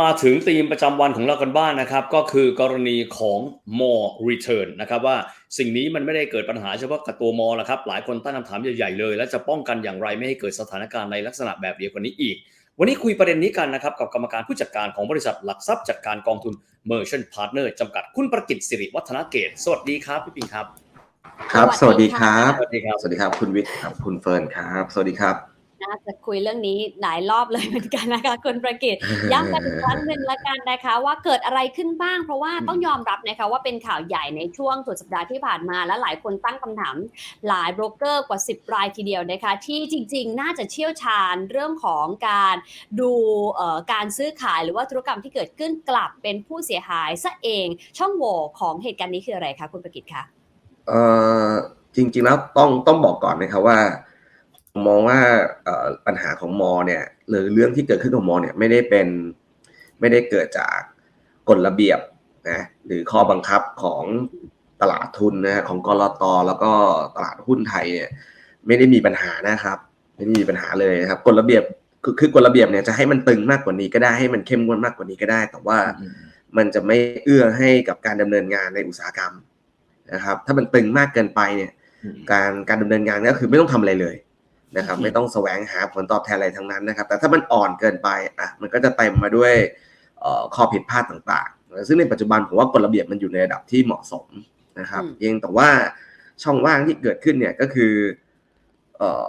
มาถึงธีมประจำวันของเรากันบ้างนะครับ ก็คือกรณีของ more return นะครับว่าสิ่งนี้มันไม่ได้เกิดปัญหาเฉพาะกับตัวมอละครับ หลายคนตั้งคำถามใหญ่ๆเลย และจะป้องกันอย่างไรไม่ให้เกิดสถานการณ์ในลักษณะแบบเดียวกันนี้อีก วันนี้คุยประเด็นนี้กันนะครับ กับกรรมการผู้จัดการของบริษัทหลักทรัพย์จัดการกองทุน Merchant Partner จำกัดคุณประกิตสิริวัฒนเกตสวัสดีครับพี่ปิงครับ ครับสสวัวัสสดีดีคค่ะรับ สวัสดีครับ สวัสดีครับ คุณวิทย์ครับคุณเฟิร์นครับ สวัสดีครับ น่าจะคุยเรื่องนี้หลายรอบเลยเหมือนกันนะคะคุณประกิตย้ำกันอีกครั้งหนึ่งละกันนะคะ ว่าเกิดอะไรขึ้นบ้าง เพราะว่าอืมต้องยอมรับนะคะว่าเป็นข่าวใหญ่ในช่วงสุดสัปดาห์ที่ผ่านมา และหลายคนตั้งคำถามหลายโบรกเกอร์กว่า 10 รายทีเดียวนะคะ ที่จริงๆ น่าจะเชี่ยวชาญเรื่องของการดูเอ่อการซื้อขายหรือว่าธุรกรรมที่เกิดขึ้นกลับเป็นผู้เสียหายซะเอง ช่องโหว่ของเหตุการณ์นี้คืออะไรคะคุณประกิตคะเอ่อจริงๆแล้วต้องต้องบอกก่อนนะครับว่า มองว่าเอ่อปัญหาของมอเนี่ยหรือเรื่องที่เกิดขึ้นของมอเนี่ยไม่ได้เป็นไม่ได้เกิดจากกฎระเบียบนะหรือข้อบังคับของตลาดทุนนะของกรตแล้วก็ตลาดหุ้นไทยเนี่ยไม่ได้มีปัญหานะครับไม่ได้มีปัญหาเลยนะครับกฎระเบียบคือคือกฎระเบียบเนี่ยจะให้มันตึงมากกว่านี้ก็ได้ให้มันเข้มงวดมากกว่านี้ก็ได้ แต่ว่ามันจะไม่เอื้อให้กับการดำเนินงานในอุตสาหกรรมนะครับ ถ้ามันตึงมากเกินไปเนี่ย การการดำเนินงานก็คือไม่ต้องทำอะไรเลย นะครับอืมไม่ต้องแสวงหาผลตอบแทนอะไรทั้งนั้นนะครับ แต่ถ้ามันอ่อนเกินไปอะมันก็จะเต็มมาด้วยเอ่อข้อผิดพลาดต่างๆ ซึ่งในปัจจุบันผมว่ากฎระเบียบมันอยู่ในระดับที่เหมาะสมนะครับเพียงแต่ว่าช่องว่างที่เกิดขึ้นเนี่ยก็คือเอ่อ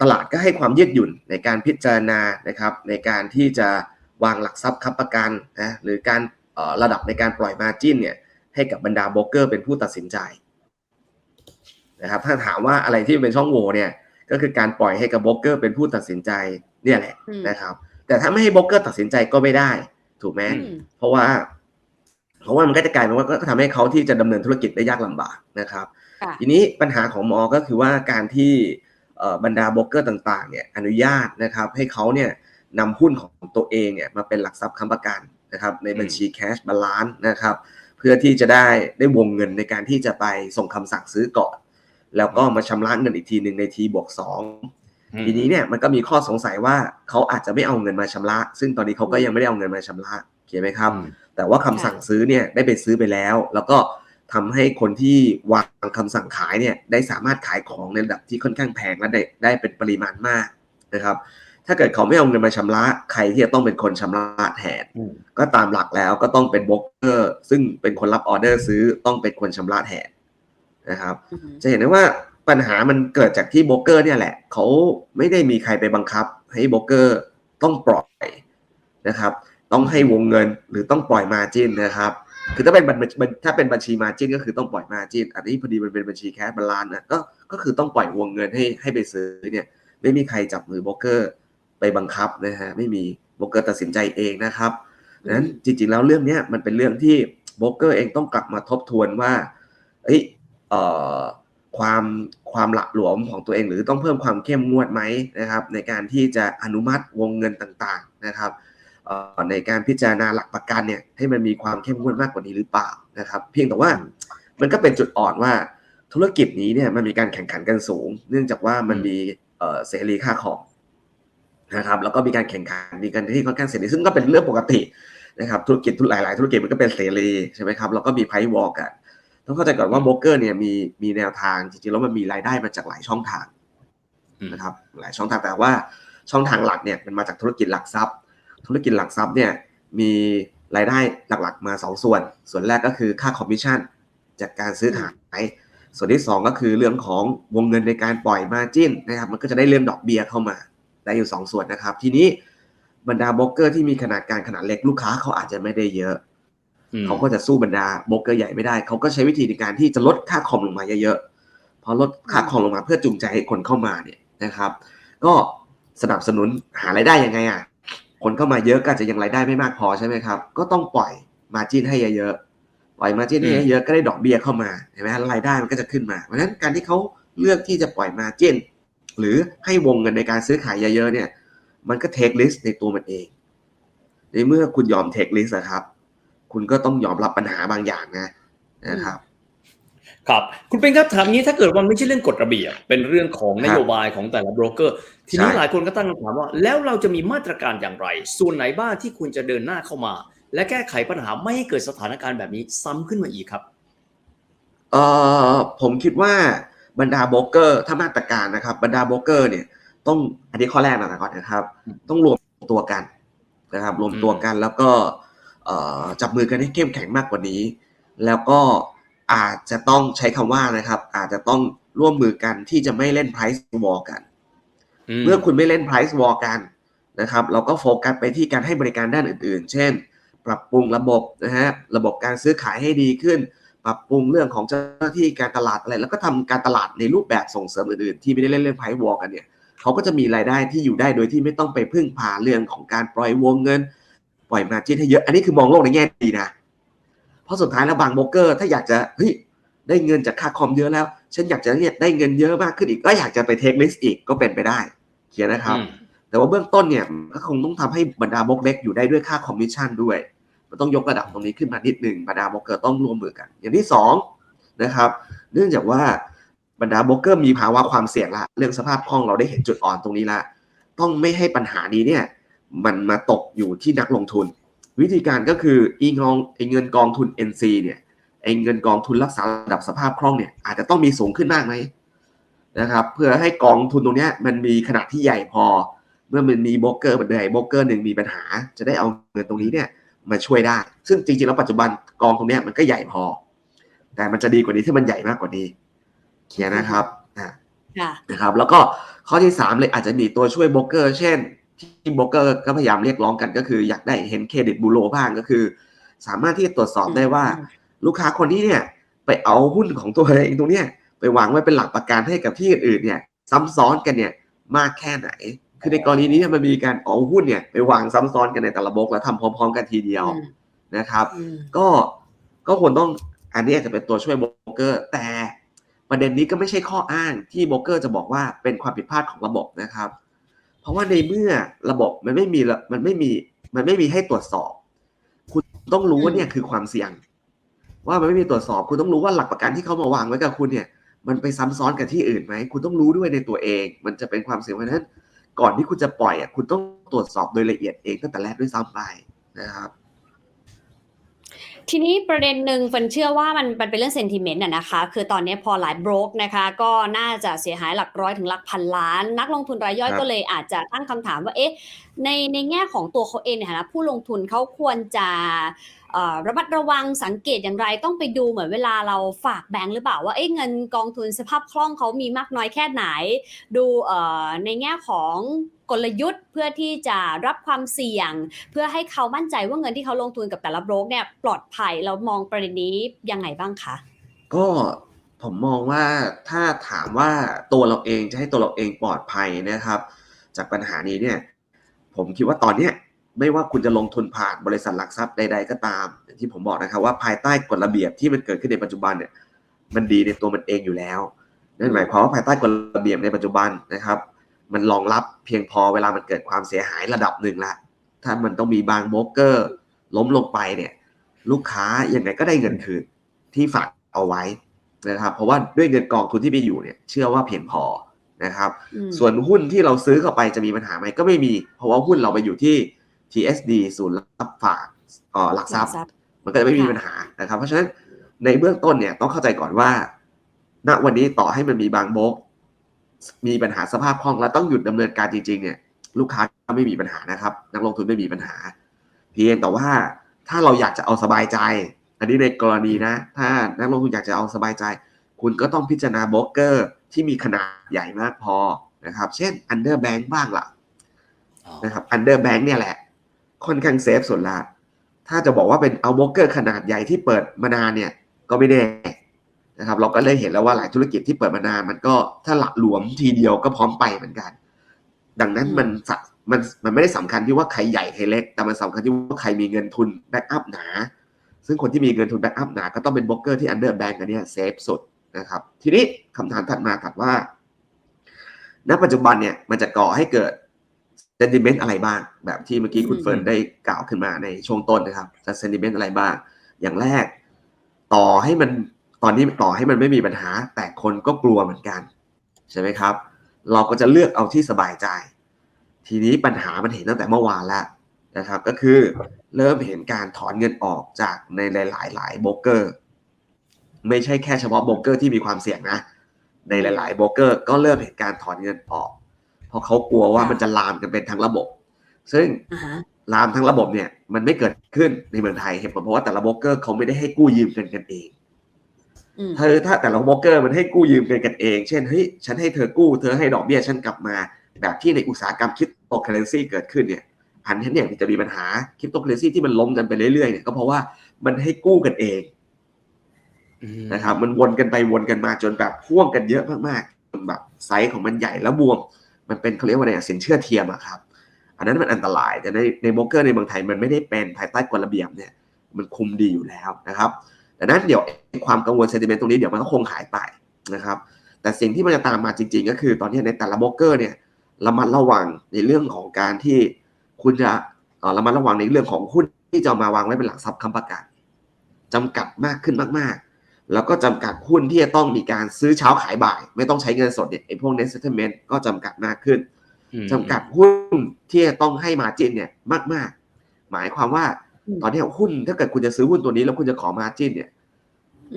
ตลาดก็ให้ความยืดหยุ่นในการพิจารณานะครับ ในการที่จะวางหลักทรัพย์ค้ำประกันนะหรือการเอ่อระดับในการปล่อยมาจิ้นเนี่ยให้กับบรรดาโบรกเกอร์เป็นผู้ตัดสินใจนะครับถ้าถามว่าอะไรที่เป็นช่องโหว่เนี่ย ก็คือการปล่อยให้กับโบรกเกอร์เป็นผู้ตัดสินใจเนี่ยแหละอืมนะครับ แต่ถ้าไม่ให้โบรกเกอร์ตัดสินใจก็ไม่ได้ ถูกไหมอืมเพราะว่า เพราะว่ามันก็จะกลายเป็นว่าก็ทำให้เขาที่จะดำเนินธุรกิจได้ยากลำบากนะครับค่ะทีนี้ปัญหาของมอ ก็คือว่าการที่เอ่อบรรดาโบรกเกอร์ต่างๆ เนี่ยอนุญาตนะครับ ให้เขาเนี่ยนำหุ้นของตัวเองเนี่ยมาเป็นหลักทรัพย์ค้ำประกันนะครับ ในบัญชี cash balance นะครับ เพื่อที่จะได้ได้วงเงินในการที่จะไปส่งคำสั่งซื้อก่อน แล้วก็มาชำระเงินอีกทีหนึ่งในทีบวกสองทีนี้เนี่ยมันก็มีข้อสงสัยว่าเขาอาจจะไม่เอาเงินมาชำระ ซึ่งตอนนี้เขาก็ยังไม่ได้เอาเงินมาชำระเข้าใจไหมครับ แต่ว่าคำสั่งซื้อเนี่ยได้ไปซื้อไปแล้ว แล้วก็ทำให้คนที่วางคำสั่งขายเนี่ยได้สามารถขายของในระดับที่ค่อนข้างแพงและได้ได้เป็นปริมาณมากนะครับ ถ้าเกิดเขาไม่เอาเงินมาชำระ ใครที่จะต้องเป็นคนชำระแทนก็ตามหลักแล้วก็ต้องเป็นโบรกเกอร์ ซึ่งเป็นคนรับออเดอร์ซื้อต้องเป็นคนชำระแทน นะครับอือฮึจะเห็นได้ว่าปัญหามันเกิดจากที่โบรกเกอร์เนี่ยแหละ เขาไม่ได้มีใครไปบังคับ ให้โบรกเกอร์ต้องปล่อยนะครับ ต้องให้วงเงินหรือต้องปล่อยมาจินนะครับ คือถ้าเป็นบัญบัญถ้าเป็นบัญชีมาจินก็คือต้องปล่อยมาจินอันนี้พอดีมันเป็นบัญชีแคชบาลานนะก็ก็คือต้องปล่อยวงเงินให้ให้ไปซื้อเนี่ยไม่มีใครจับมือโบรกเกอร์ไปบังคับนะฮะไม่มีโบรกเกอร์ตัดสินใจเองนะครับดังนั้นจริงๆแล้วเรื่องเนี้ยมันเป็นเรื่องที่โบรกเกอร์เองต้องกลับมาทบทวนว่าเอ้ยเอ่อ ความความหละหลวมของตัวเอง หรือต้องเพิ่มความเข้มงวดไหมนะครับ ในการที่จะอนุมัติวงเงินต่างๆนะครับเอ่อในการพิจารณาหลักประกันเนี่ยให้มันมีความเข้มงวดมากกว่านี้หรือเปล่านะครับ เพียงแต่ว่ามันก็เป็นจุดอ่อนว่าธุรกิจนี้เนี่ยมันมีการแข่งขันกันสูง เนื่องจากว่ามันมีเอ่อเสรีค่าของนะครับแล้วก็มีการแข่งขันมีการที่ค่อนข้างเสรีซึ่งก็เป็นเรื่องปกตินะครับธุรกิจหลาย ๆ ธุรกิจมันก็เป็นเสรีใช่ไหมครับแล้วก็มีไพวอลกัน ต้องเข้าใจก่อนว่าโบรกเกอร์เนี่ยมีมีแนวทางจริงๆแล้วมันมีรายได้มาจากหลายช่องทางอืมนะครับ หลายช่องทางแต่ว่าช่องทางหลักเนี่ยมันมาจากธุรกิจหลักทรัพย์ ธุรกิจหลักทรัพย์เนี่ยมีรายได้หลักๆมาสองส่วน ส่วนแรกก็คือค่าคอมมิชชั่นจากการซื้อขายส่วนที่สองก็คือเรื่องของวงเงินในการปล่อยมาจิ้นนะครับ มันก็จะได้เรื่องดอกเบี้ยเข้ามาได้อยู่สองส่วนนะครับ ทีนี้บรรดาโบรกเกอร์ที่มีขนาดการขนาดเล็กลูกค้าเขาอาจจะไม่ได้เยอะ เขาก็จะสู้บรรดาโบรกเกอร์ใหญ่ไม่ได้ เขาก็ใช้วิธีในการที่จะลดค่าคอมลงมาเยอะๆพอลดค่าคอมลงมาเพื่อจูงใจให้คนเข้ามาเนี่ยนะครับ ก็สนับสนุนหารายได้ยังไงอะคนเข้ามาเยอะก็จะยังรายได้ไม่มากพอใช่ไหมครับ ก็ต้องปล่อยมาจิ้นให้เยอะๆปล่อยมาจิ้นให้เยอะๆก็ได้ดอกเบี้ยเข้ามาเห็นไหมรายได้มันก็จะขึ้นมาเพราะฉะนั้นการที่เขาเลือกที่จะปล่อยมาจิ้นหรือให้วงเงินในการซื้อขายเยอะๆเนี่ย มันก็เทคลิสในตัวมันเอง ในเมื่อคุณยอมเทคลิสครับ คุณก็ต้องยอมรับปัญหาบางอย่างนะนะครับครับ คุณเป็นครับถามนี้ถ้าเกิดว่าไม่ใช่เรื่องกฎระเบียบ เป็นเรื่องของนโยบายของแต่ละโบรกเกอร์ ทีนี้ใช่หลายคนก็ตั้งคำถามว่า แล้วเราจะมีมาตรการอย่างไร ส่วนไหนบ้างที่ควรจะเดินหน้าเข้ามา และแก้ไขปัญหาไม่ให้เกิดสถานการณ์แบบนี้ซ้ำขึ้นมาอีกครับเอ่อผมคิดว่าบรรดาโบรกเกอร์ถ้ามาตรการนะครับ บรรดาโบรกเกอร์เนี่ยต้องอันนี้ข้อแรกนะก่อนนะครับอืมต้องรวมตัวกันนะครับ รวมตัวกันแล้วก็เอ่อ จับมือกันให้เข้มแข็งมากกว่านี้ แล้วก็อาจจะต้องใช้คำว่านะครับ อาจจะต้องร่วมมือกันที่จะไม่เล่น price war กัน เมื่อคุณไม่เล่น price war กันนะครับ เราก็โฟกัสไปที่การให้บริการด้านอื่น ๆ เช่น ปรับปรุงระบบนะฮะระบบการซื้อขายให้ดีขึ้น ปรับปรุงเรื่องของเจ้าหน้าที่การตลาดอะไร แล้วก็ทำการตลาดในรูปแบบส่งเสริมอื่น ๆ ที่ไม่ได้เล่นเล่น price war กันเนี่ยเขาก็จะมีรายได้ที่อยู่ได้โดยที่ไม่ต้องไปพึ่งพาเรื่องของการปล่อยวงเงิน ปล่อยมาจิ้นให้เยอะ อันนี้คือมองโลกในแง่ดีนะ เพราะสุดท้ายแล้วบางโบรกเกอร์ถ้าอยากจะเฮ้ยได้เงินจากค่าคอมเยอะแล้ว ฉันอยากจะเนี่ยได้เงินเยอะมากขึ้นอีก ก็อยากจะไปเทคลิสอีกก็เป็นไปได้เขียนนะครับอืมแต่ว่าเบื้องต้นเนี่ยก็คงต้องทำให้บรรดาบล็อกเล็กอยู่ได้ด้วยค่าคอมมิชชั่นด้วย มันต้องยกระดับตรงนี้ขึ้นมานิดหนึ่งบรรดาบล็อกเกอร์ต้องร่วมมือกัน อย่างที่สองนะครับ เนื่องจากว่าบรรดาบล็อกเกอร์มีภาวะความเสี่ยงละเรื่องสภาพคล่องเราได้เห็นจุดอ่อนตรงนี้ละต้องไม่ให้ปัญหานี้เนี่ย มันมาตกอยู่ที่นักลงทุน วิธีการก็คืออีงองไอเงินกองทุน NC เนี่ยไอเงินกองทุนรักษาระดับสภาพคล่องเนี่ยอาจจะต้องมีสูงขึ้นมากไหมนะครับเพื่อให้กองทุนตรงเนี้ยมันมีขนาดที่ใหญ่พอ เมื่อมันมีโบรกเกอร์บันไดโบรกเกอร์หนึ่งมีปัญหา จะได้เอาเงินตรงนี้เนี่ยมาช่วยได้ ซึ่งจริงๆแล้วปัจจุบันกองตรงเนี้ยมันก็ใหญ่พอ แต่มันจะดีกว่านี้ที่มันใหญ่มากกว่านี้เขียนนะครับอ่าค่ะนะครับ แล้วก็ข้อที่3เลยอาจจะมีตัวช่วยโบรกเกอร์เช่น ที่โบรกเกอร์ก็พยายามเรียกร้องกันก็คือ อยากได้เห็นเครดิตบูโรบ้างก็คือ สามารถที่จะตรวจสอบได้ว่าอืมลูกค้าคนนี้เนี่ย ไปเอาหุ้นของตัวเองตรงเนี้ยไปวางไว้เป็นหลักประกันให้กับที่อื่นๆเนี่ย ซ้ำซ้อนกันเนี่ยมากแค่ไหน คือในกรณีนี้เนี่ยมันมีการเอาหุ้นเนี่ยไปวางซ้ำซ้อนกันในแต่ละบล็อกแล้วทำพร้อม ๆ กันทีเดียวอืมนะครับอืมก็ก็ควรต้องอันนี้อาจจะเป็นตัวช่วยโบรกเกอร์ แต่ประเด็นนี้ก็ไม่ใช่ข้ออ้างที่โบรกเกอร์จะบอกว่าเป็นความผิดพลาดของระบบนะครับ เพราะว่าในเมื่อระบบมันไม่มีละมันไม่มีมันไม่มีให้ตรวจสอบ คุณต้องรู้ว่าเนี่ยคือความเสี่ยง ว่ามันไม่มีตรวจสอบ คุณต้องรู้ว่าหลักประกันที่เขามาวางไว้กับคุณเนี่ยมันไปซ้ำซ้อนกับที่อื่นไหม คุณต้องรู้ด้วยในตัวเอง มันจะเป็นความเสี่ยงเพราะฉะนั้น ก่อนที่คุณจะปล่อยอะคุณต้องตรวจสอบโดยละเอียดเองตั้งแต่แรกด้วยซ้ำไปนะครับ ทีนี้ประเด็นหนึ่งฟันเชื่อว่ามันมันเป็นเรื่องเซนติเมนต์อะนะคะ คือตอนนี้พอหลายโบรกนะคะ ก็น่าจะเสียหายหลักร้อยถึงหลักพันล้าน นักลงทุนรายย่อยครับก็เลยอาจจะตั้งคำถามว่าเอ๊ะในในแง่ของตัวเขาเองในฐานะผู้ลงทุนเขาควรจะเอ่อ ระมัดระวังสังเกตอย่างไรต้องไปดูเหมือนเวลาเราฝากแบงก์หรือเปล่าว่าเอ๊ะเงินกองทุนสภาพคล่องเขามีมากน้อยแค่ไหน ดูในแง่ของกลยุทธ์เพื่อที่จะรับความเสี่ยง เพื่อให้เขามั่นใจว่าเงินที่เขาลงทุนกับแต่ละโบรกเนี่ยปลอดภัยเรามองประเด็นนี้ยังไงบ้างคะก็ผมมองว่าถ้าถามว่าตัวเราเองจะให้ตัวเราเองปลอดภัยนะครับ จากปัญหานี้เนี่ย ผมคิดว่าตอนเนี้ย ไม่ว่าคุณจะลงทุนผ่านบริษัทหลักทรัพย์ใด ๆ ก็ตามอย่างที่ผมบอกนะครับว่าภายใต้กฎระเบียบที่มันเกิดขึ้นในปัจจุบันเนี่ยมันดีในตัวมันเองอยู่แล้วนั่นหมายความว่าภายใต้กฎระเบียบในปัจจุบันนะครับ มันรองรับเพียงพอเวลามันเกิดความเสียหายระดับหนึ่งละถ้ามันต้องมีบางโบรกเกอร์ ล้มลงไปเนี่ย ลูกค้ายังไงก็ได้เงินคืนที่ฝากเอาไว้นะครับ เพราะว่าด้วยเงินกองทุนที่ไปอยู่เนี่ย เชื่อว่าเพียงพอนะครับอืมส่วนหุ้นที่เราซื้อเข้าไปจะมีปัญหาไหมก็ไม่มี เพราะว่าหุ้นเราไปอยู่ที่ TSD ศูนย์รับฝากเอ่อหลักทรัพย์ มันก็จะไม่มีค่ะปัญหานะครับ เพราะฉะนั้นในเบื้องต้นเนี่ยต้องเข้าใจก่อนว่า ณวันนี้ต่อให้มันมีบางโบกมีปัญหาสภาพคล่องแล้วต้องหยุดดำเนินการจริงๆเนี่ย ลูกค้าก็ไม่มีปัญหานะครับ นักลงทุนไม่มีปัญหา เพียงแต่ว่าถ้าเราอยากจะเอาสบายใจ อันนี้ในกรณีนะ ถ้านักลงทุนอยากจะเอาสบายใจ คุณก็ต้องพิจารณาโบรกเกอร์ที่มีขนาดใหญ่มากพอนะครับ เช่น Under Bank บ้างล่ะนะครับ Under Bank เนี่ยแหละ ค่อนข้างเซฟสุดละถ้าจะบอกว่าเป็นเอาโบรกเกอร์ขนาดใหญ่ที่เปิดมานานเนี่ยก็ไม่แน่นะครับเราก็เลยเห็นแล้วว่าหลายธุรกิจที่เปิดมานานมันก็ถ้าหละหลวมทีเดียวก็พร้อมไปเหมือนกัน ดังนั้นมันสะมันมันไม่ได้สำคัญที่ว่าใครใหญ่ใครเล็ก แต่มันสำคัญที่ว่าใครมีเงินทุนแบ็กอัพหนา ซึ่งคนที่มีเงินทุนแบ็กอัพหนาก็ต้องเป็นโบรกเกอร์ที่ Under Bank อันเนี้ยเซฟสุดนะครับทีนี้คำถามถัดมาถัดว่า ณปัจจุบันเนี่ยมันจะก่อให้เกิด sentiment อะไรบ้าง แบบที่เมื่อกี้คุณอืมเฟิร์นได้กล่าวขึ้นมาในช่วงต้นนะครับจะ sentiment อะไรบ้าง อย่างแรก ต่อให้มันตอนนี้ต่อให้มันไม่มีปัญหา แต่คนก็กลัวเหมือนกัน ใช่ไหมครับ เราก็จะเลือกเอาที่สบายใจ ทีนี้ปัญหามันเห็นตั้งแต่เมื่อวานแล้วนะครับ ก็คือเริ่มเห็นการถอนเงินออกจากในหลายๆหลายโบรกเกอร์ ไม่ใช่แค่เฉพาะโบรกเกอร์ที่มีความเสี่ยงนะ ในหลาย ๆโบรกเกอร์ก็เริ่มเห็นการถอนเงินออกเพ ราะเขากลัวว่ามันจะลามกันเป็นทั้งระบบ ซึ่งอ่าฮะลามทั้งระบบเนี่ย มันไม่เกิดขึ้นในเมืองไทยเหตุผลเพราะว่าแต่ละโบรกเกอร์เขาไม่ได้ให้กู้ยืมกันกันเองอืมถ้าถ้าแต่ละโบรกเกอร์มันให้กู้ยืมกันกันเอง เช่นเฮ้ยฉันให้เธอกู้เธอให้ดอกเบี้ยฉันกลับมา แบบที่ในอุตสาหกรรมคริปโตเคอเรนซีเกิดขึ้นเนี่ยอันนี้เนี่ยมันจะมีปัญหาคริปโตเคอเรนซีที่มันล้มกันไปเรื่อยๆเนี่ยก็เพราะว่ามันให้กู้กันเองอืมนะครับมันวนกันไปวนกันมาจนแบบพ่วงกันเยอะมากๆจนแบบไซส์ของมันใหญ่แล้วบวม มันเป็นเขาเรียกว่าอะไรสินเชื่อเทียมอะครับ อันนั้นมันอันตรายแต่ในในโบรกเกอร์ในเมืองไทยมันไม่ได้เป็นภายใต้กฎระเบียบเนี่ยมันคุมดีอยู่แล้วนะครับดังนั้นเดี๋ยวความกังวลเซนติเมนต์ตรงนี้เดี๋ยวมันก็คงหายไปนะครับ แต่สิ่งที่มันจะตามมาจริง ๆ ก็คือ ตอนนี้ในแต่ละโบรกเกอร์เนี่ยระมัดระวังในเรื่องของการที่คุณจะเออระมัดระวังในเรื่องของหุ้นที่จะมาวางไว้เป็นหลักทรัพย์ค้ำประกันจำกัดมากขึ้นมากๆ แล้วก็จำกัดหุ้นที่จะต้องมีการซื้อเช้าขายบ่าย ไม่ต้องใช้เงินสดเนี่ยไอ้พวก net settlement ก็จำกัดมากขึ้นอืมจำกัดหุ้นที่จะต้องให้มาจินเนี่ยมาก ๆ หมายความว่าอืมตอนนี้หุ้นถ้าเกิดคุณจะซื้อหุ้นตัวนี้แล้วคุณจะขอมาจินเนี่ย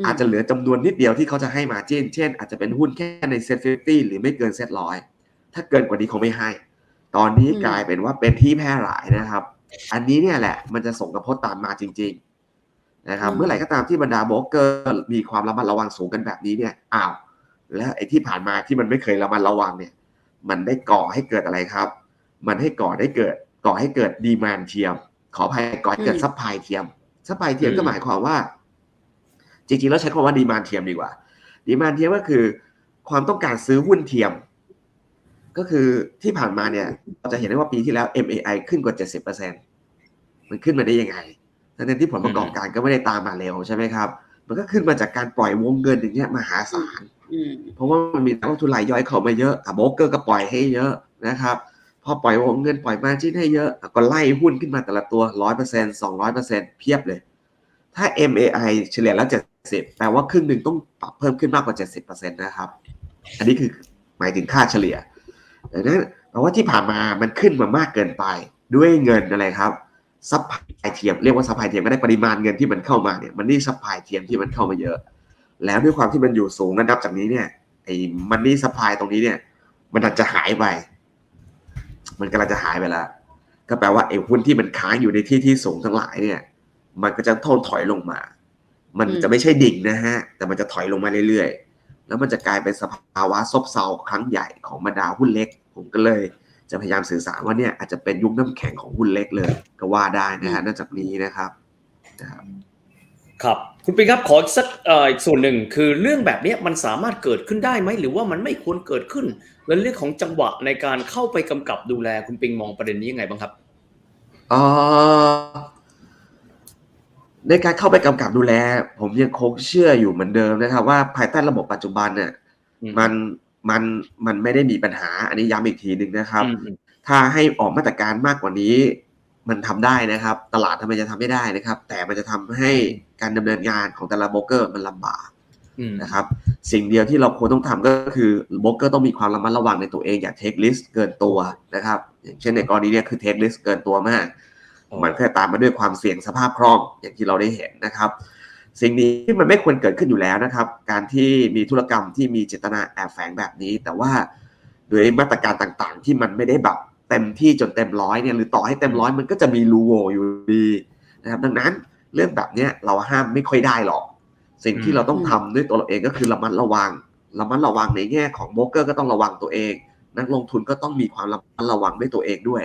มอาจจะเหลือจำนวนนิดเดียวที่เขาจะให้มาจินเช่น อาจจะเป็นหุ้นแค่ในเซ็ตฟิฟตี้หรือไม่เกินเซ็ตร้อยถ้าเกินกว่านี้เขาไม่ให้ ตอนนี้กลายเป็นว่าเป็นที่แพร่หลายนะครับ อันนี้เนี่ยแหละ มันจะส่งกระทบตามมาจริง ๆ นะครับเมื่อไหร่ก็ตามที่บรรดาโบรกเกอร์มีความระมัดระวังสูงกันแบบนี้เนี่ยอ้าวแล้วไอ้ที่ผ่านมาที่มันไม่เคยระมัดระวังเนี่ย มันได้ก่อให้เกิดอะไรครับ มันให้ก่อได้เกิด ก่อให้เกิดดีมานเทียม ขออภัยก่อให้เกิดอืมซัพพลายเทียมซัพพลายเทียมอืมก็หมายความว่า จริงๆแล้วใช้คำว่าดีมานเทียมดีกว่าดีมานเทียมก็คือ ความต้องการซื้อหุ้นเทียม ก็คือที่ผ่านมาเนี่ยเราจะเห็นได้ว่าปีที่แล้ว MAI ขึ้นกว่า 70%มันขึ้นมาได้ยังไง ทั้งๆที่ผลประกอบการก็ไม่ได้ตามมาเร็วใช่ไหมครับ มันก็ขึ้นมาจากการปล่อยวงเงินอย่างเงี้ยมหาศาลอืมเพราะว่ามันมีนักลงทุนรายย่อยเข้ามาเยอะอะโบรกเกอร์ก็ปล่อยให้เยอะนะครับพอปล่อยวงเงินปล่อยมาจิ้นให้เยอะอะก็ไล่หุ้นขึ้นมาแต่ละตัวร้อยเปอร์เซ็นต์สองร้อยเปอร์เซ็นต์เพียบเลย ถ้า MAI เฉลี่ยแล้วเจ็ดสิบแปลว่าครึ่งหนึ่งต้องปรับเพิ่มขึ้นมากกว่าเจ็ดสิบเปอร์เซ็นต์นะครับ อันนี้คือหมายถึงค่าเฉลี่ยดังนั้นแปลว่าที่ผ่านมามันขึ้นมามากเกินไปด้วยเงินอะไรครับ ซัพพลายเทียมเรียกว่าซัพพลายเทียมก็ได้ปริมาณเงินที่มันเข้ามาเนี่ยมันนี่ซัพพลายเทียมที่มันเข้ามาเยอะ แล้วด้วยความที่มันอยู่สูงระดับจากนี้เนี่ยไอ้มันนี่สปายตรงนี้เนี่ย มันอาจจะหายไป มันกำลังจะหายไปแล้วก็แปลว่าไอ้หุ้นที่มันค้างอยู่ในที่ที่สูงทั้งหลายเนี่ย มันก็จะทนถอยลงมา มันจะไม่ใช่ดิ่งนะฮะ แต่มันจะถอยลงมาเรื่อยๆ แล้วมันจะกลายเป็นสภาวะซบเซาครั้งใหญ่ของบรรดาหุ้นเล็ก ผมก็เลย จะพยายามสื่อสารว่าเนี่ยอาจจะเป็นยุคน้ำแข็งของหุ้นเล็กเลย ก็ว่าได้นะฮะนอกจากนี้นะครับนะครับครับคุณปิงครับขออีกสักเอ่ออีกส่วนหนึ่งคือเรื่องแบบเนี้ยมันสามารถเกิดขึ้นได้ไหมหรือว่ามันไม่ควรเกิดขึ้น และเรื่องของจังหวะในการเข้าไปกำกับดูแลคุณปิงมองประเด็นนี้ยังไงบ้างครับเอ่อในการเข้าไปกำกับดูแล ผมยังคงเชื่ออยู่เหมือนเดิมนะครับ ว่าภายใต้ระบบปัจจุบันเนี่ยอืมมัน มันมันไม่ได้มีปัญหา อันนี้ย้ำอีกทีหนึ่งนะครับอืมอืมถ้าให้ออกมาตรการมากกว่านี้ มันทำได้นะครับ ตลาดทำไมจะทำไม่ได้นะครับ แต่มันจะทำให้การดำเนินงานของแต่ละโบรกเกอร์มันลำบากอืมนะครับ สิ่งเดียวที่เราควรต้องทำก็คือโบรกเกอร์ต้องมีความระมัดระวังในตัวเองอย่าเทคลิสเกินตัวนะครับอย่างเช่นในกรณีเนี้คือเทคลิสเกินตัวมากมันก็จะตามมาด้วยความเสี่ยงสภาพคล่องอย่างที่เราได้เห็นนะครับ สิ่งนี้มันไม่ควรเกิดขึ้นอยู่แล้วนะครับ การที่มีธุรกรรมที่มีเจตนาแอบแฝงแบบนี้ แต่ว่าด้วยมาตรการต่างๆ ที่มันไม่ได้แบบเต็มที่จนเต็มร้อยเนี่ยหรือต่อให้เต็มร้อยมันก็จะมีรูโหว่อยู่ดีนะครับ ดังนั้นเรื่องแบบเนี้ยเราห้ามไม่ค่อยได้หรอก สิ่งที่เราต้องทำด้วยตัวเราเองก็คือระมัดระวังระมัดระวังในแง่ของโบรกเกอร์ก็ต้องระวังตัวเอง นักลงทุนก็ต้องมีความระมัดระวังด้วยตัวเองด้วย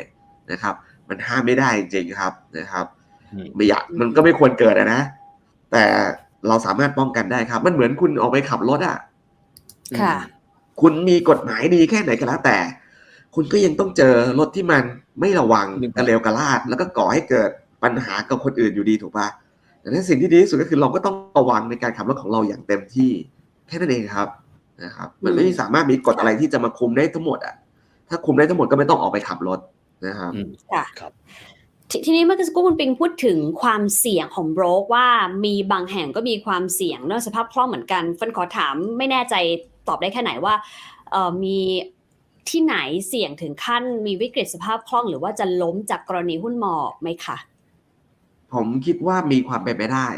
นะครับ มันห้ามไม่ได้จริงๆครับนะครับอืมไม่อยากมันก็ไม่ควรเกิดอะนะ แต่เราสามารถป้องกันได้ครับ มันเหมือนคุณออกไปขับรถอะค่ะ คุณมีกฎหมายดีแค่ไหนก็แล้วแต่ คุณก็ยังต้องเจอรถที่มันไม่ระวังอืมกระเลวกระลาด แล้วก็ก่อให้เกิดปัญหากับคนอื่นอยู่ดีถูกปะดังนั้นสิ่งที่ดีที่สุดก็คือเราก็ต้องระวังในการขับรถของเราอย่างเต็มที่แค่นั้นเองครับนะครับ มันไม่สามารถมีกฎอะไรที่จะมาคุมได้ทั้งหมดอะถ้าคุมได้ทั้งหมดก็ไม่ต้องออกไปขับรถนะครับอืมค่ะครับ ททีนี้เมื่อกี้คุณปิงพูดถึงความเสี่ยงของโบรกว่ามีบางแห่งก็มีความเสี่ยงเรื่องสภาพคล่องเหมือนกันฟันขอถามไม่แน่ใจตอบได้แค่ไหนว่าเออมีที่ไหนเสี่ยงถึงขั้นมีวิกฤตสภาพคล่อง หรือว่าจะล้มจากกรณีหุ้นหมอกไหมคะผมคิดว่ามีความเป็นไปได้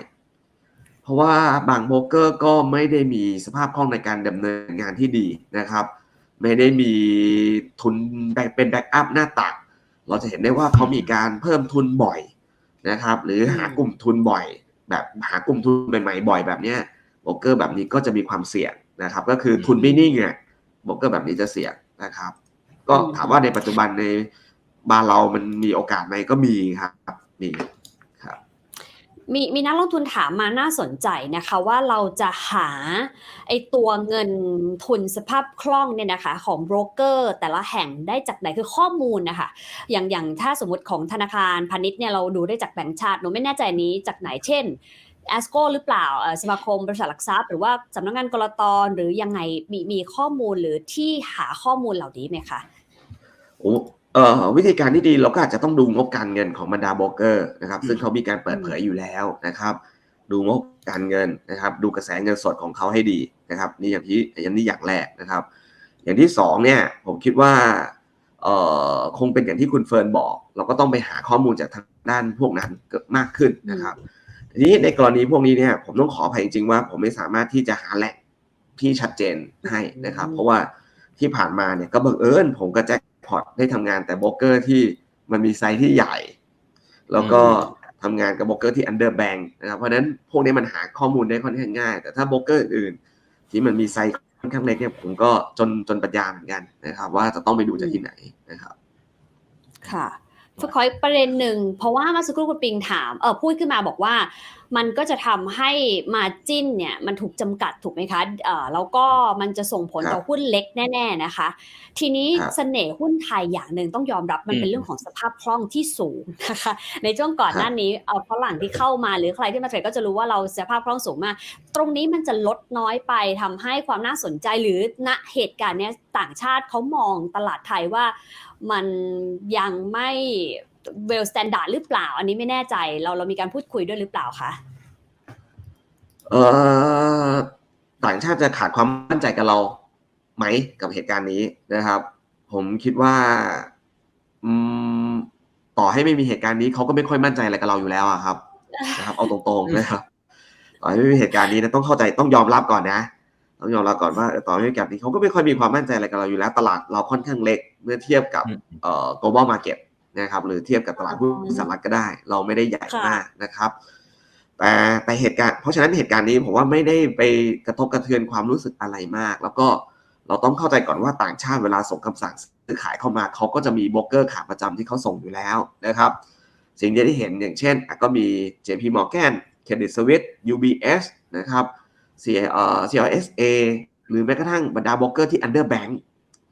เพราะว่าบางโบรกเกอร์ก็ไม่ได้มีสภาพคล่องในการดำเนินงานที่ดีนะครับ ไม่ได้มีทุนแบ็คเป็นแบ็กอัพหน้าตัก เราจะเห็นได้ว่าเขามีการเพิ่มทุนบ่อยนะครับ หรือหากลุ่มทุนบ่อย แบบหากลุ่มทุนใหม่ๆบ่อยแบบเนี้ยโบรกเกอร์แบบนี้ก็จะมีความเสี่ยงนะครับ ก็คือทุนไม่นิ่งอะโบรกเกอร์แบบนี้จะเสี่ยงนะครับ ก็อืมถามว่าในปัจจุบันในบ้านเรามันมีโอกาสไหมก็มีครับมีครับ มีมีนักลงทุนถามมาน่าสนใจนะคะว่าเราจะหาไอตัวเงินทุนสภาพคล่องเนี่ยนะคะของโบรกเกอร์แต่ละแห่งได้จากไหนคือข้อมูลนะคะอย่างอย่างถ้าสมมติของธนาคารพาณิชย์เนี่ยเราดูได้จากแบงก์ชาติหนูไม่แน่ใจนี้จากไหนเช่นแอสโกหรือเปล่าสมาคมบริษัทหลักทรัพย์ หรือว่าสำนักงานกรตหรือยังไงมีมีข้อมูลหรือที่หาข้อมูลเหล่านี้ไหมคะโอ้ เอ่อวิธีการที่ดีเราก็อาจจะต้องดูงบการเงินของบรรดาโบรกเกอร์นะครับ ซึ่งเขามีการเปิดเผยอยู่แล้วนะครับ ดูงบการเงินนะครับ ดูกระแสเงินสดของเขาให้ดีนะครับ นี่อย่างที่อย่างนี้อย่างแรกนะครับ อย่างที่สองเนี่ยผมคิดว่าเอ่อคงเป็นอย่างที่คุณเฟิร์นบอก เราก็ต้องไปหาข้อมูลจากทางด้านพวกนั้นเกิดมากขึ้นนะครับทีนี้ในกรณีพวกนี้เนี่ยผมต้องขออภัยจริงๆว่า ผมไม่สามารถที่จะหาแหล่งที่ชัดเจนให้นะครับ เพราะว่าที่ผ่านมาเนี่ยก็บังเอิญผมกับแจ็ค พอตได้ทำงานแต่โบรกเกอร์ที่มันมีไซส์ที่ใหญ่ แล้วก็ทำงานกับโบรกเกอร์ที่อันเดอร์แบงนะครับเพราะฉะนั้นพวกนี้มันหาข้อมูลได้ค่อนข้างง่าย แต่ถ้าโบรกเกอร์อื่นๆที่มันมีไซส์ค่อนข้างเล็กเนี่ยผมก็จนจนปัญญาเหมือนกันนะครับ ว่าจะต้องไปดูจากที่ไหนนะครับ ค่ะฝขออีกประเด็นหนึ่งเพราะว่าเมื่อสักครู่คุณปิงถามเออพูดขึ้นมาบอกว่ามันก็จะทำให้มาจิ้นเนี่ยมันถูกจำกัดถูกไหมคะเอ่อแล้วก็มันจะส่งผลต่อหุ้นเล็กแน่ ๆนะคะ ทีนี้ครับเสน่ห์หุ้นไทยอย่างหนึ่งต้องยอมรับมันเป็นอืมเรื่องของสภาพคล่องที่สูงนะคะในช่วงก่อนหน้านี้เอาฝรั่งที่เข้ามาหรือใครที่มาเทรดก็จะรู้ว่าเราสภาพคล่องสูงมาก ตรงนี้มันจะลดน้อยไปทำให้ความน่าสนใจหรือณเหตุการณ์เนี้ยต่างชาติเขามองตลาดไทยว่ามันยังไม่ เวลสแตนดาร์ดหรือเปล่า อันนี้ไม่แน่ใจเราเรามีการพูดคุยด้วยหรือเปล่าคะเอ่อต่างชาติจะขาดความมั่นใจกับเราไหมกับเหตุการณ์นี้นะครับ ผมคิดว่าอืมต่อให้ไม่มีเหตุการณ์นี้เขาก็ไม่ค่อยมั่นใจอะไรกับเราอยู่แล้วอะครับนะครับเอาตรงๆนะครับต่อให้ไม่มีเหตุการณ์นี้นะต้องเข้าใจต้องยอมรับก่อนนะต้องยอมรับก่อนว่าเออต่อให้มีเหตุการณ์นี้เขาก็ไม่ค่อยมีความมั่นใจอะไรกับเราอยู่แล้ว ตลาดเราค่อนข้างเล็กเมื่อเทียบกับอืมเอ่อ global market นะครับหรือเทียบกับตลาดหุ้นสหรัฐก็ได้ เราไม่ได้ใหญ่มากนะครับ แต่แต่เหตุการณ์เพราะฉะนั้นเหตุการณ์นี้ผมว่าไม่ได้ไปกระทบกระเทือนความรู้สึกอะไรมาก แล้วก็เราต้องเข้าใจก่อนว่าต่างชาติเวลาส่งคำสั่งซื้อขายเข้ามาเขาก็จะมีโบรกเกอร์ขาประจำที่เขาส่งอยู่แล้วนะครับ สิ่งที่ได้เห็นอย่างเช่น ก็มี JP Morgan Credit Suisse UBS นะครับ CLSA หรือแม้กระทั่งบรรดาโบรกเกอร์ที่ under bank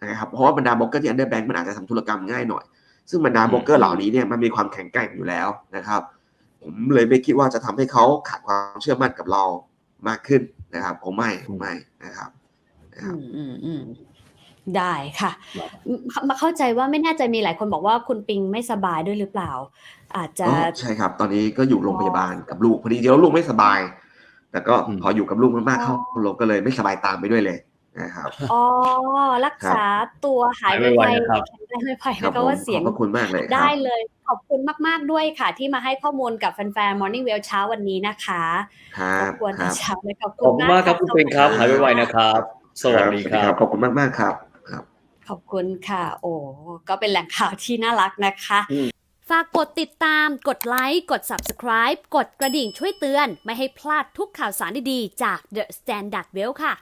นะครับเพราะว่าบรรดาโบรกเกอร์ที่ under bank มันอาจจะทำธุรกรรมง่ายหน่อย ซึ่งบรรดาโบรกเกอร์เหล่านี้เนี่ยมันมีความแข็งแกร่งอยู่แล้วนะครับ ผมเลยไม่คิดว่าจะทำให้เขาขาดความเชื่อมั่นกับเรามากขึ้นนะครับผมไม่ผมไม่นะครับนะคอืรับมอืมอืมได้ค่ะครับมาเข้าใจว่าไม่แน่ใจมีหลายคนบอกว่าคุณปิงไม่สบายด้วยหรือเปล่า อาจจะอ๋อใช่ครับ ตอนนี้ก็อยู่โรงพยาบาลกับลูกพอดีเดี๋ยวลูกไม่สบาย แต่ก็อืมพออยู่กับลูกมากๆเข้าอ๋อเราก็เลยไม่สบายตามไปด้วยเลย นะครับ อ๋อ รักษาตัวหายหายไวไวๆนะครับแข็งแรงไวๆครับนะคะผมว่าขเสียอบงพระคุณมากเลยครับได้เลย ขอบคุณมาก ๆ ด้วยค่ะ ที่มาให้ข้อมูลกับแฟนๆ Morning Well เช้าวันนี้นะคะครัรบบกวนคแต่รับเช้าเลยขอบขอบคุณมากครับคุณปิงครับ หายไวๆนะครับ สวัสดีครับ ขอบคุณมากๆครับครับขอบคุณค่ะ โอ้ก็เป็นแหล่งข่าวที่น่ารักนะคะอืมฝากกดติดตาม กดไลค์ กด Subscribe กดกระดิ่งช่วยเตือน ไม่ให้พลาดทุกข่าวสารดีๆ จาก The Standard Well ค่ะ